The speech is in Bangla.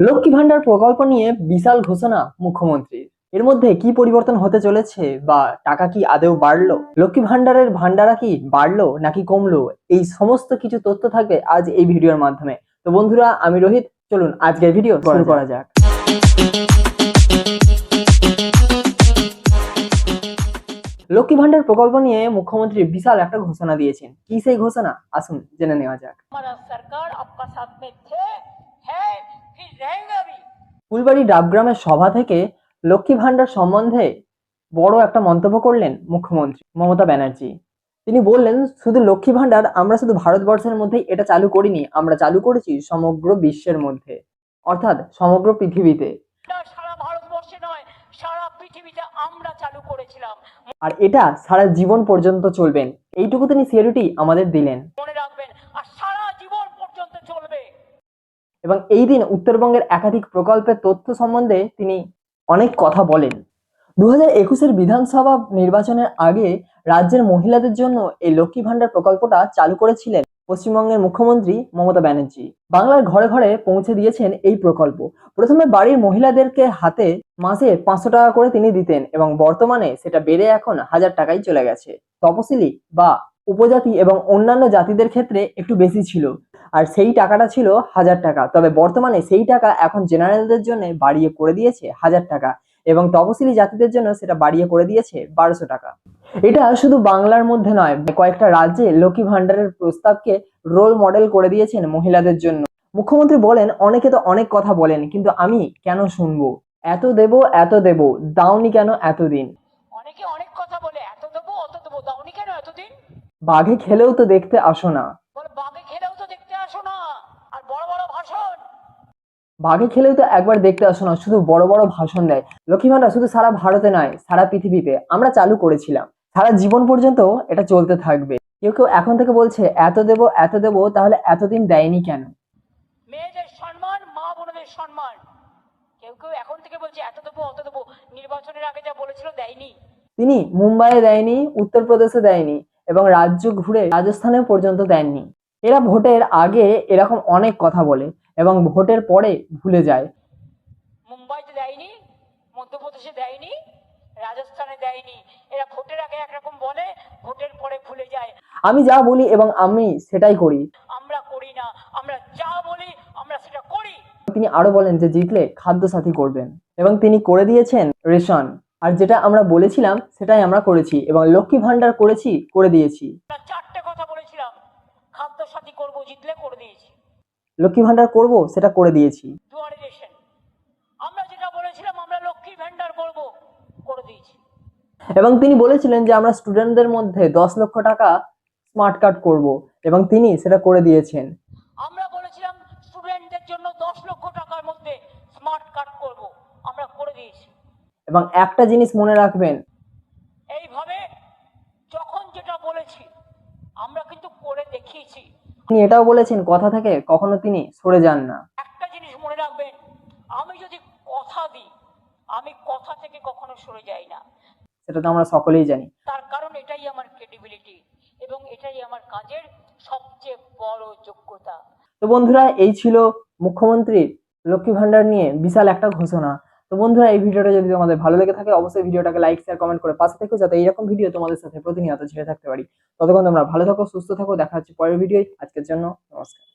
লক্ষ্মী ভান্ডার প্রকল্প নিয়ে বিশাল ঘোষণা মুখ্যমন্ত্রীর। এর মধ্যে কি পরিবর্তন হতে চলেছে বা টাকা কি আদেও বাড়লো? লক্ষ্মী ভান্ডারের ভান্ডারা কি বাড়লো নাকি কমলো? এই সমস্ত কিছু তথ্য থাকবে আজ এই ভিডিওর মাধ্যমে। তো বন্ধুরা আমি রোহিত চলুন আজকের ভিডিও শুরু করা যাক। লক্ষ্মী ভান্ডার প্রকল্প নিয়ে মুখ্যমন্ত্রী বিশাল একটা ঘোষণা দিয়েছেন। কি সেই ঘোষণা? আসুন জেনে নেওয়া যাক। সরকার থে ফুলবাড়ি ডাবগ্রামের সভা থেকে লক্ষ্মী ভান্ডার সম্বন্ধে বড় একটা মন্তব্য করলেন মুখ্যমন্ত্রী মমতা ব্যানার্জি। তিনি বললেন শুধু লক্ষ্মী ভান্ডার আমরা শুধু ভারতবর্ষের মধ্যেই এটা চালু করিনি আমরা চালু করেছি সমগ্র বিশ্বের মধ্যে অর্থাৎ সমগ্র পৃথিবীতে। সারা ভারতবর্ষে নয় সারা পৃথিবীতে আমরা চালু করেছিলাম। আর এটা সারা জীবন পর্যন্ত চলবেন। এইটুকু তিনি সিওরিটি আমাদের দিলেন। মনে এবং এই দিন উত্তরবঙ্গের একাধিক প্রকল্পের তথ্য সম্বন্ধে তিনি অনেক কথা বলেন। দু হাজার একুশের বিধানসভা নির্বাচনের আগে রাজ্যের মহিলাদের জন্য এই লক্ষ্মী ভান্ডার প্রকল্পটা চালু করেছিলেন পশ্চিমবঙ্গের মুখ্যমন্ত্রী মমতা ব্যানার্জি। বাংলার ঘরে ঘরে পৌঁছে দিয়েছেন এই প্রকল্প। প্রথমে বাড়ির মহিলাদেরকে হাতে মাসে পাঁচশো টাকা করে তিনি দিতেন এবং বর্তমানে সেটা বেড়ে এখন হাজার টাকাই চলে গেছে। তপশিলি বা উপজাতি এবং অন্যান্য জাতিদের ক্ষেত্রে একটু বেশি ছিল। আর সেই টাকাটা ছিল হাজার টাকা। তবে বর্তমানে সেই টাকা এখন জেনারেলদের জন্য বাড়িয়ে করে দিয়েছে হাজার টাকা এবং তপশিলি জাতিদের জন্য সেটা বাড়িয়ে করে দিয়েছে বারোশো টাকা। এটা শুধু বাংলার মধ্যে নয় কয়েকটা রাজ্যে লক্ষ্মী ভান্ডারের প্রস্তাবকে রোল মডেল করে দিয়েছেন মহিলাদের জন্য। মুখ্যমন্ত্রী বলেন অনেকে তো অনেক কথা বলেন কিন্তু আমি কেন শুনব? এত দেব এত দেব দাওনি কেন এতদিন? অনেকে অনেক কথা বলে এত দেবো অত দেবো দাওনি কেন এতদিন? বাঘে খেলেও তো দেখতে আসো না বলে বাঘে খেলেও তো দেখতে আসো না আর বড় বড় ভাষণ বাঘে খেলেও তো একবার দেখতে আসো না শুধু বড় বড় ভাষণ দেয়। লক্ষ্মী ভান্ডার শুধু সারা ভারতে নয় সারা পৃথিবীতে। আমরা চালু করেছিলাম। সারা জীবন পর্যন্ত এটা চলতে থাকবে। কেউ কেউ এখন থেকে বলছে এত দেব এত দেব তাহলে এতদিন দেয়নি কেন? মেয়েদের সম্মান মা বোনদের সম্মান। কেউ কেউ এখন থেকে বলছে এত দেবো অত দেবো। নির্বাচনের আগে যা বলেছিল দেয়নি। তিনি মুম্বাইয়ে দেয়নি উত্তরপ্রদেশে দেয়নি এবং রাজ্য ঘুরে রাজস্থানে পর্যন্ত দেননি। এরা ভোটের আগে এরকম অনেক কথা বলে। এবং ভোটের পরে ভুলে যায়। মুম্বাইতে দেয়নি মধ্যপ্রদেশে দেয়নি রাজস্থানে দেয়নি। এরা ভোটের আগে একরকম বলে ভোটের পরে ভুলে যায়। আমি যা বলি এবং আমি সেটাই করি। আমরা করি না আমরা যা বলি আমরা সেটা করি। তিনি আরও বলেন যে জিতলে খাদ্য সাথী করবেন এবং তিনি করে দিয়েছেন রেশন। আর যেটা আমরা বলেছিলাম সেটাই আমরা করেছি এবং লক্ষ্মী ভান্ডার করেছি করে দিয়েছি। চারটে কথা বলেছিলাম খাদ্য সাথী করব জিতলে করে দিয়েছি। লক্ষ্মী ভান্ডার করব সেটা করে দিয়েছি। আমরা যেটা বলেছিলাম আমরা লক্ষ্মী ভান্ডার করব করে দিয়েছি। এবং তিনি বলেছিলেন যে আমরা স্টুডেন্টদের মধ্যে দশ লক্ষ টাকা স্মার্ট কার্ড করব এবং তিনি সেটা করে দিয়েছেন। আমরা বলেছিলাম স্টুডেন্টদের জন্য দশ লক্ষ টাকার মধ্যে স্মার্ট কার্ড করব আমরা করে দিয়েছি। এবং একটা জিনিস মনে রাখবেন এইভাবে যখন যেটা বলেছি আমরা কিন্তু করে দেখিয়েছি। তিনি এটাও বলেছেন কথা থেকে কখনো তিনি সরে যান না। একটা জিনিস মনে রাখবেন আমি যদি কথা দিই আমি কথা থেকে কখনো সরে যাই না। সেটা তো আমরা সকলেই জানি। তার কারণ এটাই আমার ক্রেডিবিলিটি এবং এটাই আমার কাজের সবচেয়ে বড় যোগ্যতা। তো বন্ধুরা এই ছিল মুখ্যমন্ত্রীর লক্ষ্মী ভান্ডার নিয়ে বিশাল একটা ঘোষণা। তো বন্ধুরা, এই ভিডিওটা যদি তোমাদের ভালো লেগে থাকে, অবশ্যই ভিডিওটাকে লাইক শেয়ার কমেন্ট করে পাশে থেকো যাতে এইরকম ভিডিও তোমাদের সাথে প্রতিনিয়ত ছেড়ে থাকতে পারি। ততক্ষণ তোমরা ভালো থাকো, সুস্থ থাকো, দেখা হচ্ছে পরের ভিডিও আজকের জন্য নমস্কার।